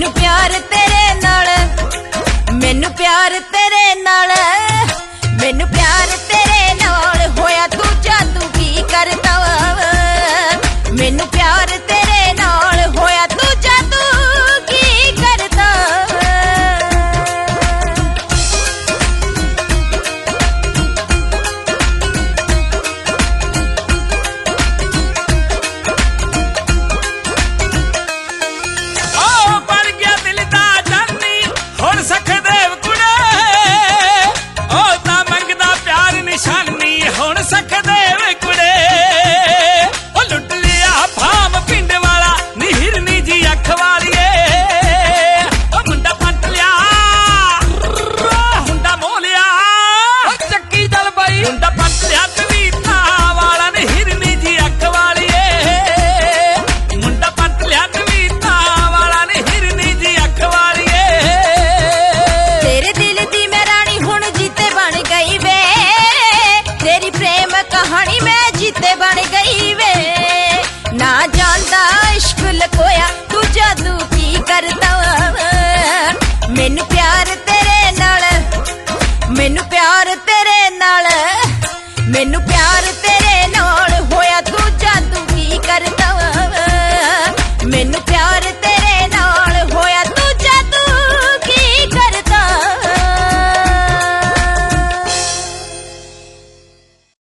ਮੈਨੂੰ ਪਿਆਰ ਤੇਰੇ ਨਾਲ ਮੈਨੂੰ ਪਿਆਰ ਤੇਰੇ ਨਾਲ। limpiar.